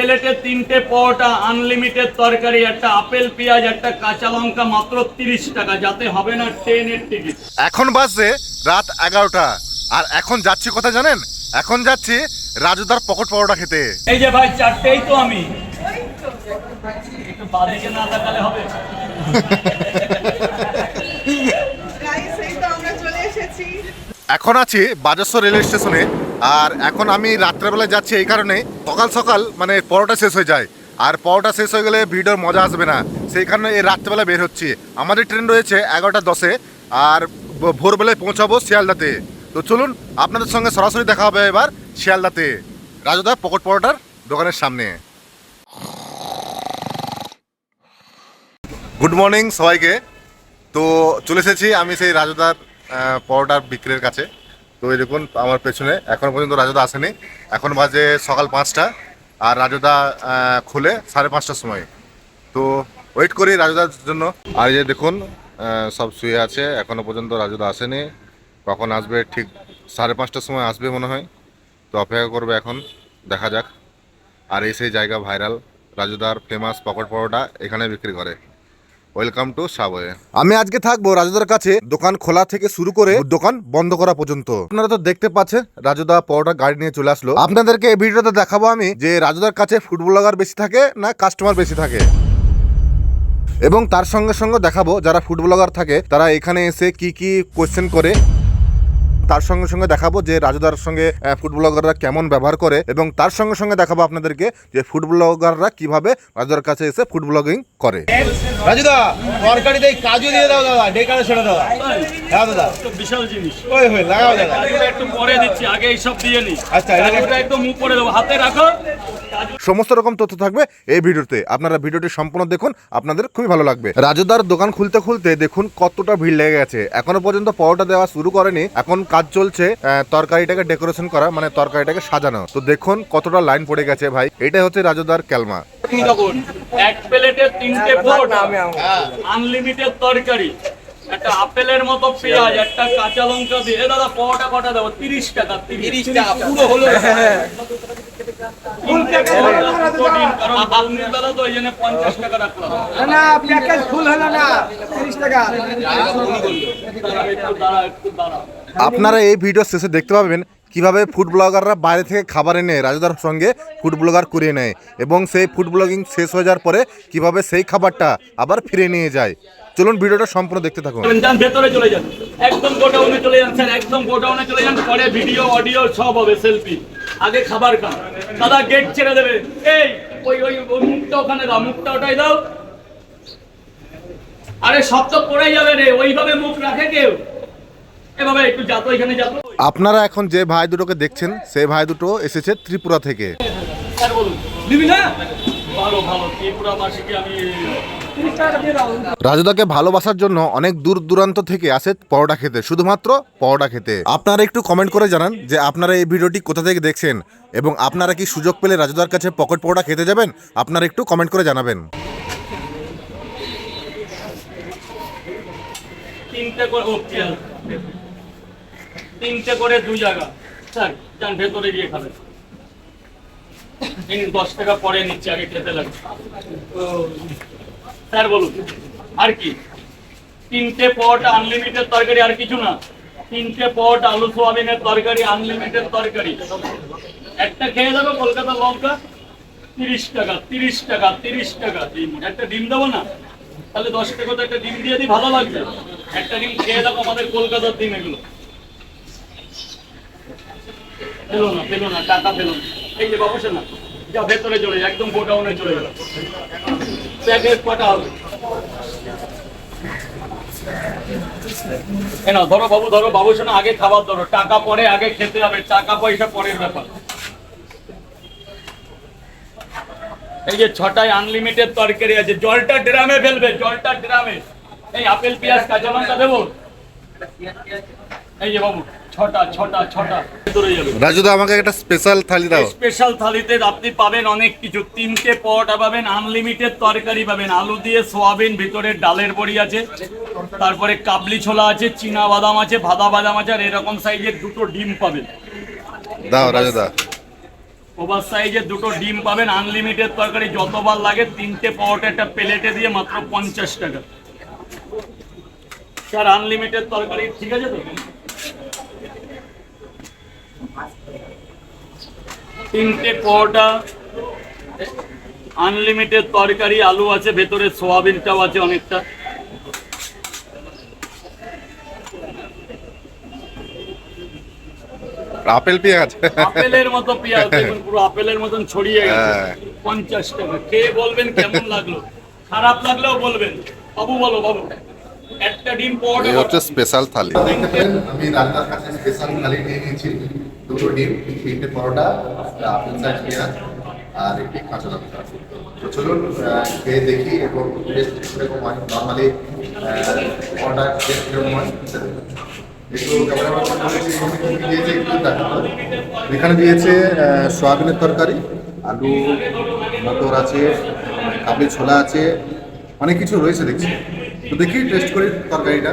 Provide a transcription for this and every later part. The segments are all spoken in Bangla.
প্লেটে তিনটে পরোটা আনলিমিটেড তরকারি একটা আপেল পেঁয়াজ একটা কাঁচা লঙ্কা মাত্র তিরিশ টাকা। যাতে হবে না ট্রেনের টিকিট। এখন বাজছে রাত এগারোটা। আর এখন যাচ্ছি কোথায় জানেন? এখন যাচ্ছি রাজুদার পকট পরোটা খেতে। এই যে ভাই চারটেই তো আমি। না তাকালে হবে? এখন আছি বাজস্ব রেলওয়ে স্টেশনে। আর এখন আমি রাত্রেবেলায় যাচ্ছি এই কারণে। সকাল সকাল মানে পরোটা শেষ হয়ে যায়। আর পরোটা শেষ হয়ে গেলে ভিডিওর মজা আসবে না। সেই কারণে এই রাত্রেবেলা বের হচ্ছি। আমাদের ট্রেন রয়েছে এগারোটা দশে। আর ভোরবেলায় পৌঁছাবো শিয়ালদাতে। তো চলুন, আপনাদের সঙ্গে সরাসরি দেখা হবে এবার শিয়ালদাতে। রাজুদা, পকট পরোটার দোকানের সামনে। গুড মর্নিং সবাইকে। তো চলে এসেছি আমি সেই রাজুদার পরোটার বিক্রির কাছে। তো এই দেখুন, আমার পেছনে এখনও পর্যন্ত রাজুদা আসেনি। এখন বাজে সকাল পাঁচটা আর রাজুদা খুলে সাড়ে পাঁচটার সময়। তো ওয়েট করি রাজুদার জন্য। আর এই যে দেখুন সব শুয়ে আছে, এখনও পর্যন্ত রাজুদা আসেনি। কখন আসবে? ঠিক সাড়ে পাঁচটার সময় আসবে মনে হয়। তো অপেক্ষা করবে এখন, দেখা যাক। আর এই সেই জায়গা ভাইরাল রাজুদার ফেমাস পকেট পরোটা এখানে বিক্রি করে। Welcome to Subway. আমি আজকে থাকব রাজুদার কাছে, দোকান খোলা থেকে শুরু করে দোকান বন্ধ করা পর্যন্ত। আপনারা তো দেখতে পাচ্ছেন, রাজুদা পরোটা গাড়ি নিয়ে চলে আসলো। আপনাদেরকে এই ভিডিওতে দেখাবো আমি যে রাজুদার কাছে ফুড ব্লগার বেশি থাকে না কাস্টমার বেশি থাকে। এবং তার সঙ্গে সঙ্গে দেখাবো, যারা ফুড ব্লগার থাকে, তারা এখানে এসে কি কি কোয়েশ্চেন করে। তার সঙ্গে সঙ্গে দেখাবো যে রাজুদার সঙ্গে ফুড ব্লগাররা কেমন ব্যবহার করে এবং তার সঙ্গে সঙ্গে দেখাবো আপনাদেরকে যে ফুড ব্লগাররা কীভাবে রাজুদার কাছে এসে ফুড ব্লগিং করে। রাজুদা তরকারিতে কাজু দিয়ে দাও দাদা দাও। হ্যাঁ দাদা। বিশাল জিনিস। ওই হই লাগাও দাদা। একটু পরে দিচ্ছি আগে এইসব দিয়ে নি। আচ্ছা, এটা- কাজুটা একদম উপরে দেবো হাতে রাখো। সমস্ত রকম তথ্য থাকবে এই ভিডিওতে। আপনারা ভিডিওটি সম্পূর্ণ দেখুন আপনাদের খুবই ভালো লাগবে। রাজুদার দোকান খুলতে খুলতে দেখুন কতটা ভিড় লেগে গেছে। এখনও পর্যন্ত পরোটা দেওয়া শুরু করেনি এখন কাজ চলছে আহ, তরকারিটাকে ডেকোরেশন করা মানে তরকারিটাকে সাজানো। তো দেখুন কতটা লাইন পড়ে গেছে ভাই। এটাই হচ্ছে রাজুদার ক্যালমা এক প্লেটে তিনটে আনলিমিটেড তরকারি। একটা আপেলের মতো পেঁয়াজ একটা কাঁচা লঙ্কা দিয়ে দাদা পরোটা কটা দেবো? তিরিশ টাকা তিরিশ টাকা পুরো হলো। না প্যাকেজ ফুল হলো না। তিরিশ টাকা। একটু দাঁড়া একটু দাঁড়া আপনারা এই ভিডিও শেষে দেখতে পাবেন কীভাবে ফুড ব্লগাররা বাইরে থেকে খাবার এনে রাজুদার সঙ্গে ফুড ব্লগার করিয়ে নেয় এবং সেই ফুড ব্লগিং শেষ হয়ে যাওয়ার পরে কীভাবে সেই খাবারটা আবার ফিরে নিয়ে যায়। চলুন ভিডিওটা সম্পূর্ণ দেখতে থাকুন। যান। একদম পরে ভিডিও অডিও সব আরে পড়েই যাবে রে। ওইভাবে মুখ রাখে কেউ এভাবে একটু যাতো এখানে যাতো আপনারা এখন যে ভাই দুটোকে দেখছেন সেই ভাই দুটো এসেছে ত্রিপুরা থেকে। স্যার বলুন। দিবি না? ভালো ভালো। ত্রিপুরা মাসিকে আমি রাজুদাকে ভালোবাসার জন্য অনেক দূর দূরান্ত থেকে আসে পরোটা খেতে শুধুমাত্র পরোটা খেতে। আপনারা একটু কমেন্ট করে জানান যে আপনারা এই ভিডিওটি কোথা থেকে দেখছেন এবং আপনারা কি সুযোগ পেলে রাজুদার কাছে পকেট পরোটা খেতে যাবেন? আপনারা একটু কমেন্ট করে জানাবেন। তিনটে। তিনটে করে দুই জায়গা। স্যার যান ভেতরে গিয়ে এই নিন, দশ টাকা পরে নিচ্ছে আগে খেতে লাগবে। স্যার বলুন আর কি? তিনটে পট আনলিমিটেড তরকারি আর কিছু না। তিনটে পট আলু সোয়াবিনের তরকারি আনলিমিটেড তরকারি। একটা খেয়ে যাবে কলকাতা লঙ্কা? তিরিশ টাকা তিরিশ টাকা তিরিশ টাকা। একটা ডিম দেবো না? তাহলে দশ টাকা তো একটা ডিম দিয়ে দিই ভালো লাগবে। একটা ডিম খেয়ে দেখো আমাদের কলকাতার ডিম এগুলো। পেল না পেল না, টাকা না। এই যে বাবু না যা ভেতরে চলে একদম গোডাউনে চলে গেল। প্যাকেট কটা হবে। ধরো বাবু ধরো বাবু শোনা আগে খাবার ধরো। টাকা পরে আগে খেতে হবে, টাকা পয়সা পরের ব্যাপার। এই যে ছটায় আনলিমিটেড তরকারি আছে, জলটা ড্রামে ফেলবে, জলটা ড্রামে। এই আপেল, পেঁয়াজ কাঁচা লঙ্কা দেবো? এই যে বাবু। ছটা ছটা ছটা। ভেতরে যাবে। রাজুদা আমাকে একটা স্পেশাল থালি দাও। স্পেশাল থালিতে আপনি পাবেন অনেক কিছু। তিনটে পরোটা পাবেন আনলিমিটেড তরকারি পাবেন। আলু দিয়ে সোয়াবিন ভিতরে ডালের বড়ি আছে। তারপরে কাবলি ছোলা আছে চীনা বাদাম আছে ভাদা বাদাম আছে আর এরকম সাইজের দুটো ডিম পাবেন। দাও রাজুদা ওভার সাইজের দুটো ডিম পাবেন আনলিমিটেড তরকারি যতবার লাগে তিনটে পাওয়াটা একটা প্লেটে দিয়ে মাত্র পঞ্চাশ টাকা। স্যার আনলিমিটেড তরকারি ঠিক আছে তো? তিনটে পাওয়াটা আনলিমিটেড তরকারি আলু আছে ভেতরে সোয়াবিনটাও আছে অনেকটা। আপেল পেঁয়াজ। আপেলের মতো পেঁয়াজ দেখুন পুরো আপেলের মতন ছড়িয়ে গেছে। হ্যাঁ। পঞ্চাশ টাকা। খেয়ে বলবেন কেমন লাগল? খারাপ লাগলেও বলবেন। বাবু বলো বাবু। একটা ডিম এই হচ্ছে স্পেশাল থালি। আমি রান্নার কাছে স্পেশাল থালি নিয়ে নিয়েছি। দুটো ডিম তিনটে পরোটা আপেল সাইজ পেঁয়াজ, আর একটি কাঁচা লঙ্কা তো চলুন খেয়ে দেখি এবং টেস্ট কীরকম হয় নর্মালি পরোটা টেস্ট কীরকম হয়। একটু দিয়েছে একটু এখানে দিয়েছে সয়াবিনের তরকারি, আলু, মটর আছে, কাবলি ছোলা আছে, অনেক কিছু রয়েছে দেখছি। তো দেখি টেস্ট করি তরকারিটা।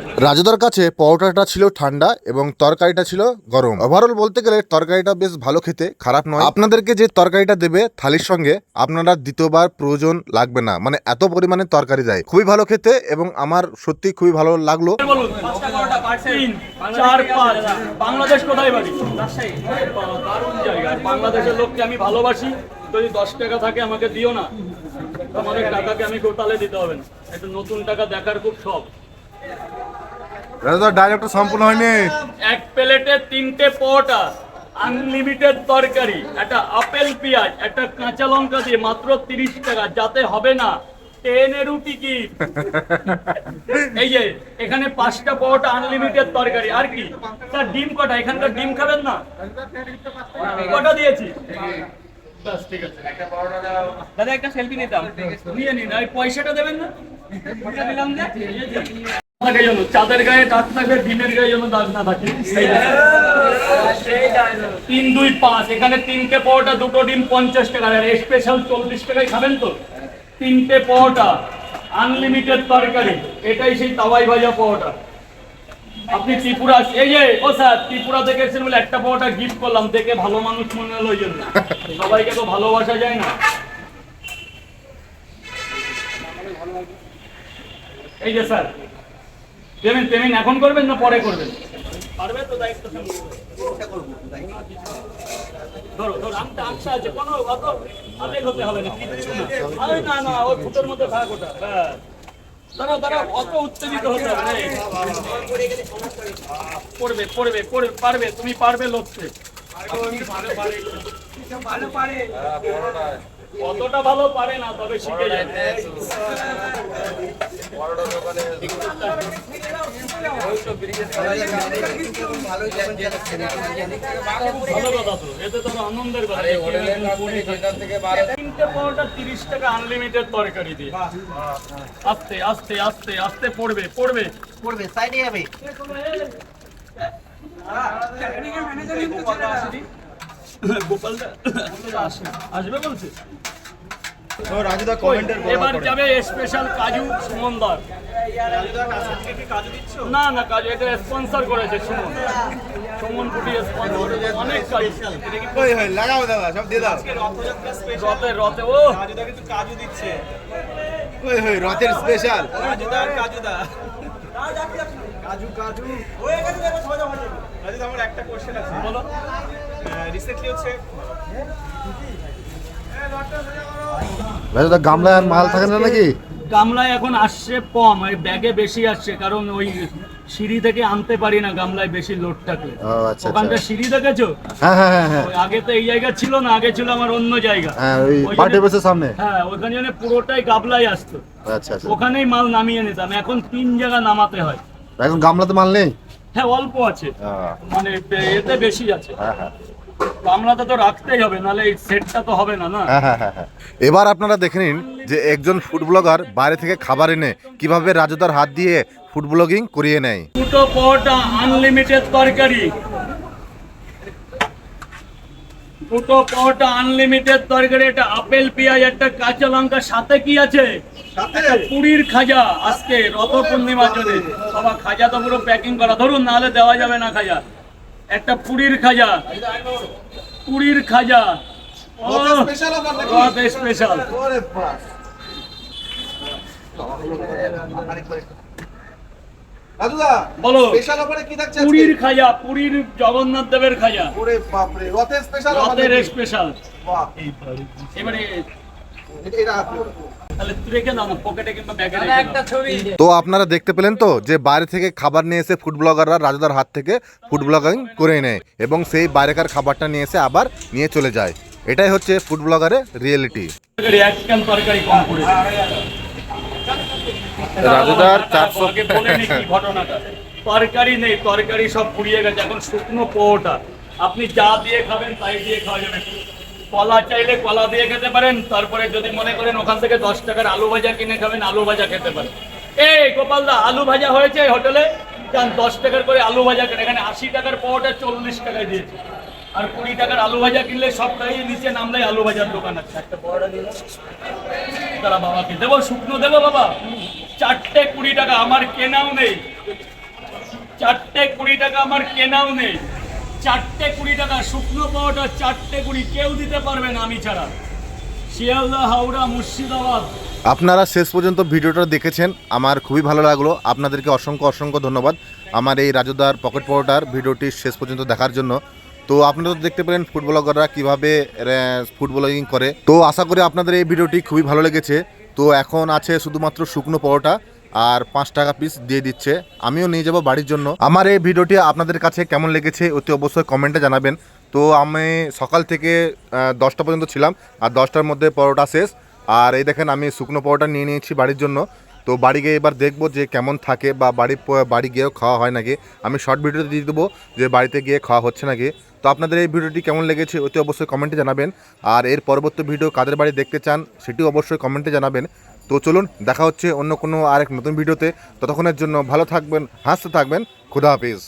রাজুদার কাছে পরোটাটা ছিল ঠান্ডা এবং তরকারিটা ছিল গরম। ওভারঅল বলতে গেলে তরকারিটা বেশ ভালো খেতে, খারাপ নয়। আপনাদেরকে যে তরকারিটা দেবে থালির সঙ্গে, আপনারা দ্বিতীয়বার প্রয়োজন লাগবে না। মানে এত পরিমাণে তরকারি দেয়। খুবই ভালো খেতে এবং আমার সত্যি খুবই ভালো লাগল। আমি আমি গোটালে দিতে হবে না। একটু নতুন টাকা দেখার খুব শখ। রাজুদার ডায়লগটা সম্পূর্ণ হয়নি। এক প্লেটে তিনটে পরোটা আনলিমিটেড তরকারি, একটা আপেল পেঁয়াজ, একটা কাঁচা লঙ্কা দিয়ে মাত্র তিরিশ টাকা, যাতে হবে না ট্রেনেরও টিকিট এই যে, এখানে পাঁচটা পরোটা আনলিমিটেড তরকারি, আর কি? স্যার, ডিম কটা? এখানকার ডিম খাবেন না? কটা দিয়েছি? দাদা, একটা সেলফি নিতাম। নিয়ে নিন, আর পয়সাটা দেবেন না? দিলাম যে? থাকে যেন চাঁদের গায়ে দাগ থাকবে ডিমের গায়ে যেন দাগ না থাকে। তিন দুই পাঁচ। এখানে তিনটে পরোটা দুটো ডিম পঞ্চাশ টাকা। আর স্পেশাল চল্লিশ টাকায় খাবেন তো? তিনটে পরোটা আনলিমিটেড তরকারি। এটাই সেই তাওয়াই ভাজা পরোটা। আপনি ত্রিপুরা এই যে ও স্যার ত্রিপুরা থেকে এসেছেন বলে একটা পরোটা গিফট করলাম। দেখে ভালো মানুষ মনে হলো ওই জন্য। সবাইকে তো ভালোবাসা যায় না। এই যে স্যার পেমেন্ট পেমেন্ট এখন করবেন না পরে করবেন? পারবে তো দায়িত্ব ধরো ধরো আমটা আছে কোনো অত হতে হবে না না। আরে না না ওই ফুটোর মধ্যে থাক ওটা ব্যাস। দাঁড়াও দাঁড়াও অত উত্তেজিত হতে হবে না। পড়বে পড়বে পড়বে পারবে তুমি পারবে অতটা ভালো পারে। না তবে শিখে যাবে ভালো কথা তো এতে তো আরও আনন্দের কথা তিনটে পরোটা তিরিশ টাকা আনলিমিটেড তরকারি দিয়ে আস্তে আস্তে আস্তে আস্তে পড়বে পড়বে পড়বে সাইডে যাবে গোপালদা? আসবে বলছে? রাজুদা কমেন্টের এবার যাবে স্পেশাল কাজু সুমনদার। না না কাজু এটা স্পন্সর করেছে সুমন। সুমন কুটি স্পন্সর অনেক কাজু। কই হয় লাগাও দাদা সব দিয়ে দাও। রতে রতে ও। কই হয় রথের স্পেশাল বলো। গামলায় আর মাল থাকে না নাকি? গামলায় এখন আসছে কম ওই ব্যাগে বেশি আসছে কারণ ওই সিঁড়ি থেকে আনতে পারি না গামলায় বেশি লোড থাকলে আচ্ছা ওখানটা আচ্ছা সিঁড়ি দেখেছ? হ্যাঁ হ্যাঁ হ্যাঁ আগে তো এই জায়গা ছিল না আগে ছিল আমার অন্য জায়গা। সামনে। হ্যাঁ ওখানে জন্য পুরোটাই গাবলাই আসতো। আচ্ছা আচ্ছা। ওখানেই মাল নামিয়ে নিতাম এখন তিন জায়গা নামাতে হয়। এখন গামলাতে মাল নেই? হ্যাঁ অল্প আছে। মানে এতে বেশি আছে। হ্যাঁ হ্যাঁ। তো রাখতেই হবে নাহলে এই সেটটা তো হবে না না? হ্যাঁ হ্যাঁ হ্যাঁ এবার আপনারা দেখে নিন যে একজন ফুড ব্লগার বাইরে থেকে খাবার এনে কীভাবে রাজুদার হাত দিয়ে ফুড ব্লগিং করিয়ে নেয়। দুটো পরোটা আনলিমিটেড তরকারি। দুটো পরোটা আনলিমিটেড তরকারি একটা আপেল পেঁয়াজ একটা কাঁচা লঙ্কা সাথে কি আছে? পুরীর খাজা আজকে রথ পূর্ণিমার জন্য। বাবা খাজা তো পুরো প্যাকিং করা। ধরুন নাহলে দেওয়া যাবে না খাজা। একটা পুরীর খাজা। পুরীর খাজা। স্পেশাল বলো? পুরীর খাজা পুরীর জগন্নাথ দেবের খাজা। রথের স্পেশাল এবারে তো আপনারা দেখতে পেলেন তো যে বাইরে থেকে খাবার নিয়ে এসে ফুড ব্লগাররা রাজুদার হাত থেকে ফুড ব্লগিং করে নেয় এবং সেই বাইরেকার খাবারটা নিয়ে এসে আবার নিয়ে চলে যায়। এটাই হচ্ছে ফুড ব্লগারের রিয়েলিটি রাজুদার চারশো তরকারি নেই তরকারি সব পুড়িয়ে গেছে এখন শুকনো পোহটা আপনি যা দিয়ে খাবেন তাই দিয়ে খাওয়া যাবে। কলা চাইলে কলা দিয়ে খেতে পারেন, তারপরে যদি মনে করেন ওখান থেকে দশ টাকার আলু ভাজা কিনে খাবেন, আলু ভাজা খেতে পারেন। এই গোপালদা আলু ভাজা হয়েছে হোটেলে? যান, দশ টাকার করে আলু ভাজা কেন এখানে আশি টাকার পাওয়াটা চল্লিশ টাকায় দিয়েছে। আর কুড়ি টাকার আলু ভাজা কিনলে সবটাই নিচে নামলেই আলু ভাজার দোকান আছে। একটা দিল তারা বাবাকে, দেবো, শুকনো দেবো বাবা। চারটে কুড়ি টাকা, আমার কেনাও নেই। চারটে কুড়ি টাকা, আমার কেনাও নেই। চারটে কুড়ি টাকা, শুকনো পাওয়াটা চারটে কুড়ি, কেউ দিতে পারবে না আমি ছাড়া। শিয়ালদা, হাওড়া, মুর্শিদাবাদ। আপনারা শেষ পর্যন্ত ভিডিওটা দেখেছেন, আমার খুবই ভালো লাগল। আপনাদেরকে অসংখ্য অসংখ্য ধন্যবাদ আমার এই রাজুদার পকেট পরোটার ভিডিওটি শেষ পর্যন্ত দেখার জন্য। তো আপনারা তো দেখতে পেলেন ফুড ব্লগাররা কীভাবে ফুড ব্লগিং করে। তো আশা করি আপনাদের এই ভিডিওটি খুবই ভালো লেগেছে। তো এখন আছে শুধুমাত্র শুকনো পরোটা। আর পাঁচ টাকা পিস দিয়ে দিচ্ছে। আমিও নিয়ে যাব বাড়ির জন্য। আমার এই ভিডিওটি আপনাদের কাছে কেমন লেগেছে অতি অবশ্যই কমেন্টে জানাবেন। তো আমি সকাল থেকে দশটা পর্যন্ত ছিলাম আর দশটার মধ্যে পরোটা শেষ। আর এই দেখেন আমি শুকনো পরোটা নিয়ে নিয়েছি বাড়ির জন্য। তো বাড়ি গিয়ে এবার দেখব যে কেমন থাকে বা বাড়ি বাড়ি গিয়েও খাওয়া হয় নাকি। আমি শর্ট ভিডিওতে দিয়ে দেবো যে বাড়িতে গিয়ে খাওয়া হচ্ছে নাকি। তো আপনাদের এই ভিডিওটি কেমন লেগেছে অতি অবশ্যই কমেন্টে জানাবেন। আর এর পরবর্তী ভিডিও কাদের বাড়ি দেখতে চান, সেটিও অবশ্যই কমেন্টে জানাবেন। তো চলুন দেখা হচ্ছে অন্য কোনো আরেক নতুন ভিডিওতে। ততক্ষণের জন্য ভালো থাকবেন, হাসতে থাকবেন, খুদা হাফিজ।